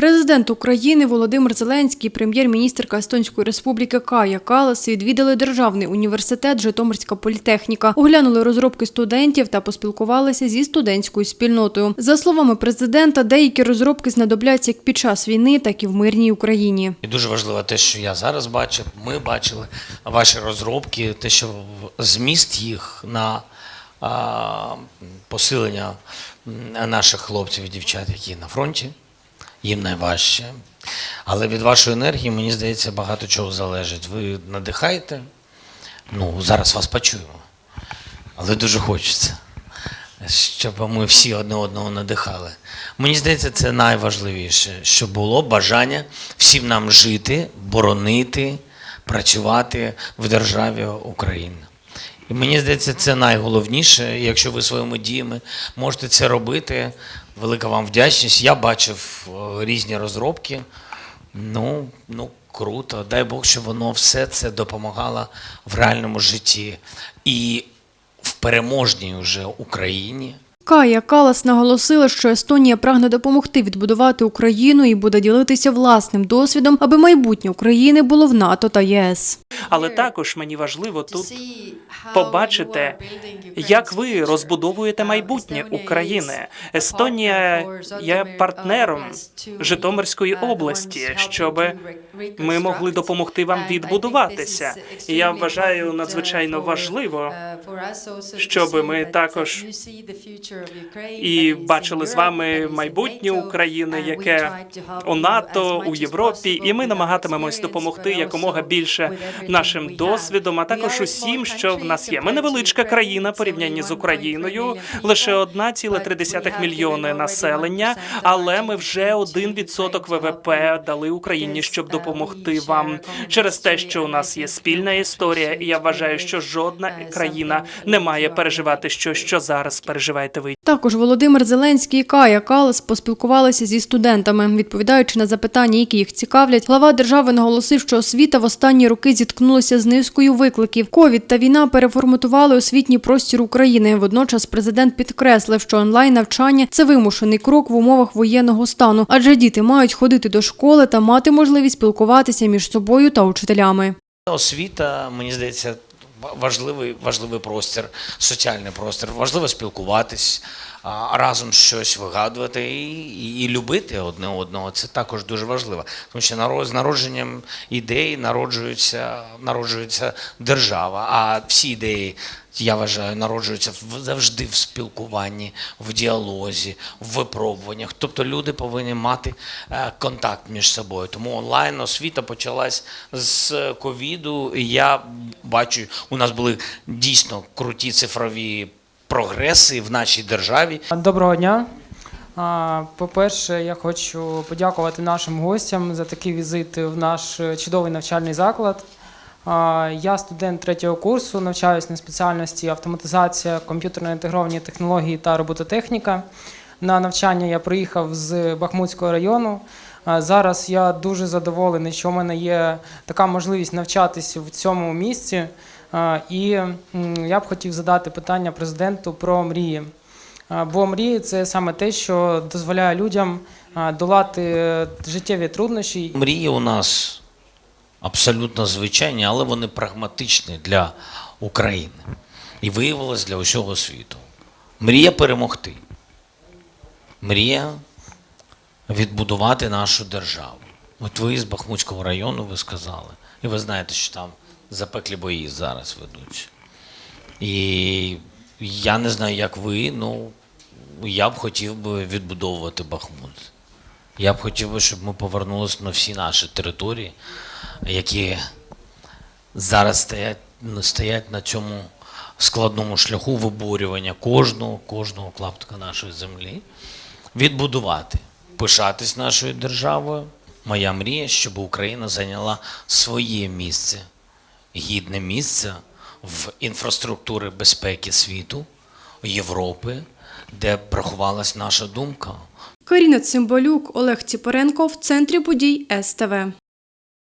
Президент України Володимир Зеленський, прем'єр-міністрка Естонської республіки Кая Калас відвідали Державний університет Житомирська політехніка, оглянули розробки студентів та поспілкувалися зі студентською спільнотою. За словами президента, деякі розробки знадобляться як під час війни, так і в мирній Україні. І дуже важливо те, що я зараз бачив, ми бачили ваші розробки, те, що зміст їх на посилення наших хлопців і дівчат, які на фронті, їм найважче. Але від вашої енергії, мені здається, багато чого залежить. Ви надихаєте. Ну, зараз вас почуємо. Але дуже хочеться, щоб ми всі одне одного надихали. Мені здається, це найважливіше, щоб було бажання всім нам жити, боронити, працювати в державі Україна. І мені здається, це найголовніше. Якщо ви своїми діями можете це робити, велика вам вдячність. Я бачив е, різні розробки. Ну, ну круто. Дай Бог, щоб воно все це допомагало в реальному житті і в переможній уже Україні. Кая Калас наголосила, що Естонія прагне допомогти відбудувати Україну і буде ділитися власним досвідом, аби майбутнє України було в НАТО та ЄС. Але також мені важливо тут побачити, як ви розбудовуєте майбутнє України. Естонія є партнером Житомирської області, щоб ми могли допомогти вам відбудуватися. І я вважаю надзвичайно важливо, щоб ми також і бачили з вами майбутнє України, яке у НАТО, у Європі, і ми намагатимемось допомогти якомога більше нашим досвідом, а також усім, що в нас є. Ми невеличка країна порівнянні з Україною, лише 1,3 мільйони населення, але ми вже 1% ВВП дали Україні, щоб допомогти вам через те, що у нас є спільна історія. І я вважаю, що жодна країна не має переживати що, що зараз переживаєте ви. Також Володимир Зеленський і Кая Калас поспілкувалися зі студентами. Відповідаючи на запитання, які їх цікавлять, глава держави наголосив, що освіта в останні роки зіткнулася з низкою викликів. Ковід та війна переформатували освітній простір України. Водночас президент підкреслив, що онлайн навчання це вимушений крок в умовах воєнного стану, адже діти мають ходити до школи та мати можливість спілкуватися між собою та учителями. Освіта, мені здається, важливий, важливий простір, соціальний простір. Важливо спілкуватись, разом щось вигадувати і, і, і любити одне одного. Це також дуже важливо. Тому що з народженням ідей народжується, народжується держава, а всі ідеї. Я вважаю, народжуються завжди в спілкуванні, в діалозі, в випробуваннях. Тобто люди повинні мати е, контакт між собою. Тому онлайн освіта почалась з ковіду. І я бачу, у нас були дійсно круті цифрові прогреси в нашій державі. Доброго дня. По-перше, я хочу подякувати нашим гостям за такий візит в наш чудовий навчальний заклад. Я студент третього курсу, навчаюсь на спеціальності автоматизація, комп'ютерно інтегровані технології та робототехніка. На навчання я приїхав з Бахмутського району. Зараз я дуже задоволений, що в мене є така можливість навчатися в цьому місці. І я б хотів задати питання президенту про мрії. Бо мрії це саме те, що дозволяє людям долати е, життєві труднощі. Мрії у нас абсолютно звичайні, але вони прагматичні для України. І виявилось для усього світу. Мрія перемогти. Мрія відбудувати нашу державу. От ви з Бахмутського району ви сказали. І ви знаєте, що там запеклі бої зараз ведуться. І я не знаю, як ви, ну я б хотів би відбудовувати Бахмут. Я б хотів би, щоб ми повернулися на всі наші території, які зараз стоять, ну, стоять на цьому складному шляху виборювання кожного, кожного клаптика нашої землі, відбудувати, пишатись нашою державою. Моя мрія, щоб Україна зайняла своє місце, гідне місце в інфраструктури безпеки світу, Європи, де б наша думка. Каріна Цимбалюк, Олег Ціпоренко в центрі подій СТВ.